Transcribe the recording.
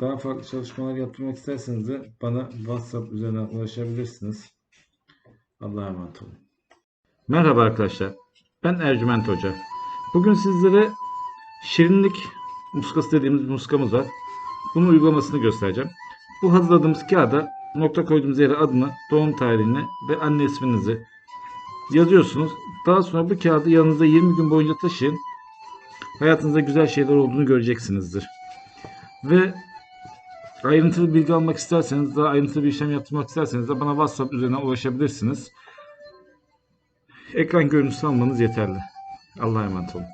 Daha farklı çalışmalar yaptırmak isterseniz de bana WhatsApp üzerinden ulaşabilirsiniz. Allah'a emanet olun. Merhaba arkadaşlar. Ben Ercüment Hoca. Bugün sizlere şirinlik muskası dediğimiz bir muskamız var. Bunun uygulamasını göstereceğim. Bu hazırladığımız kağıda nokta koyduğumuz yere adını, doğum tarihini ve anne isminizi yazıyorsunuz. Daha sonra bu kağıdı yanınızda 20 gün boyunca taşıyın. Hayatınızda güzel şeyler olduğunu göreceksinizdir. Ve Ayrıntılı bilgi almak isterseniz, daha ayrıntılı bir işlem yaptırmak isterseniz de bana WhatsApp üzerinden ulaşabilirsiniz. Ekran görüntüsü almanız yeterli. Allah'a emanet olun.